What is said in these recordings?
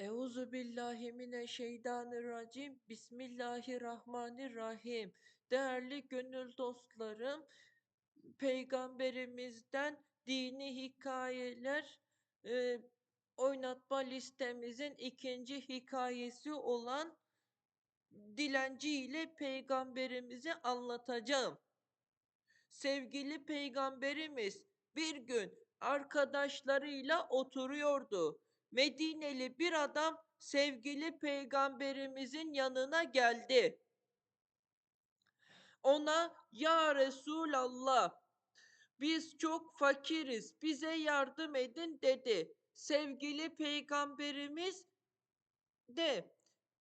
Euzu billahi mineşşeytanirracim. Bismillahirrahmanirrahim. Değerli gönül dostlarım, peygamberimizden dini hikayeler e, oynatma listemizin ikinci hikayesi olan dilenci ile peygamberimizi anlatacağım. Sevgili peygamberimiz bir gün arkadaşlarıyla oturuyordu. Medineli bir adam sevgili peygamberimizin yanına geldi. Ona ya Resulallah biz çok fakiriz bize yardım edin dedi. Sevgili peygamberimiz de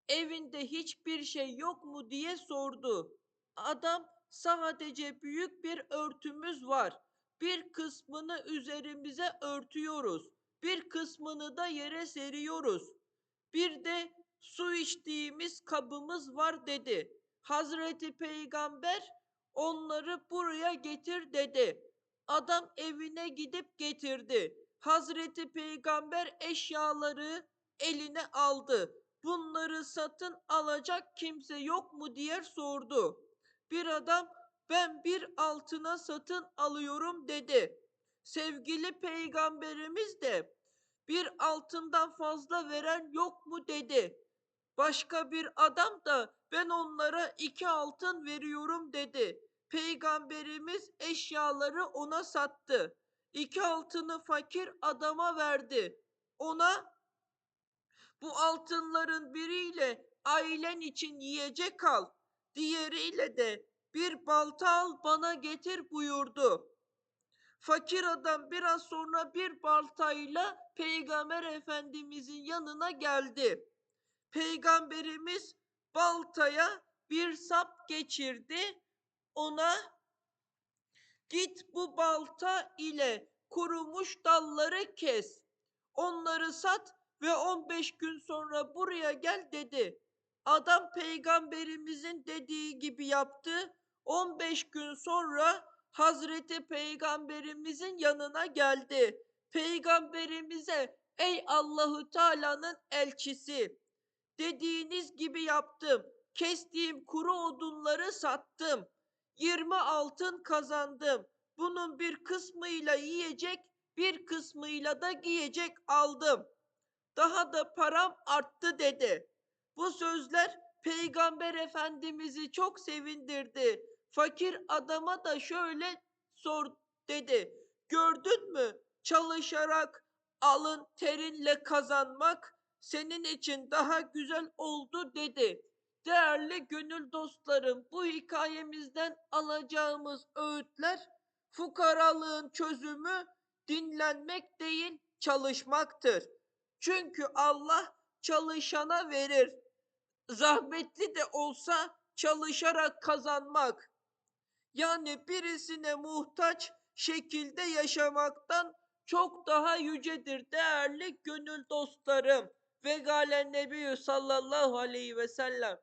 evinde hiçbir şey yok mu diye sordu. Adam sadece büyük bir örtümüz var. Bir kısmını üzerimize örtüyoruz. Bir kısmını da yere seriyoruz. Bir de su içtiğimiz kabımız var dedi. Hazreti Peygamber onları buraya getir dedi. Adam evine gidip getirdi. Hazreti Peygamber eşyaları eline aldı. Bunları satın alacak kimse yok mu diye sordu. Bir adam ben bir altına satın alıyorum dedi. Sevgili peygamberimiz de bir altından fazla veren yok mu dedi. Başka bir adam da ben onlara iki altın veriyorum dedi. Peygamberimiz eşyaları ona sattı. İki altını fakir adama verdi. Ona bu altınların biriyle ailen için yiyecek al, diğeriyle de bir balta al bana getir buyurdu. Fakir adam biraz sonra bir baltayla Peygamber Efendimizin yanına geldi. Peygamberimiz baltaya bir sap geçirdi. Ona git bu balta ile kurumuş dalları kes. Onları sat ve 15 gün sonra buraya gel dedi. Adam peygamberimizin dediği gibi yaptı. 15 gün sonra Hazreti Peygamberimizin yanına geldi. Peygamberimize ey Allahu Teala'nın elçisi dediğiniz gibi yaptım. Kestiğim kuru odunları sattım. 20 altın kazandım. Bunun bir kısmıyla yiyecek, bir kısmıyla da giyecek aldım. Daha da param arttı dedi. Bu sözler Peygamber Efendimiz'i çok sevindirdi. Fakir adama da şöyle sor dedi. Gördün mü? Çalışarak alın terinle kazanmak senin için daha güzel oldu dedi. Değerli gönül dostlarım, bu hikayemizden alacağımız öğütler fukaralığın çözümü dinlenmek değil, çalışmaktır. Çünkü Allah çalışana verir. Zahmetli de olsa çalışarak kazanmak. Yani birisine muhtaç şekilde yaşamaktan çok daha yücedir değerli gönül dostlarım. Ve galen Nebiyyü sallallahu aleyhi ve sellem.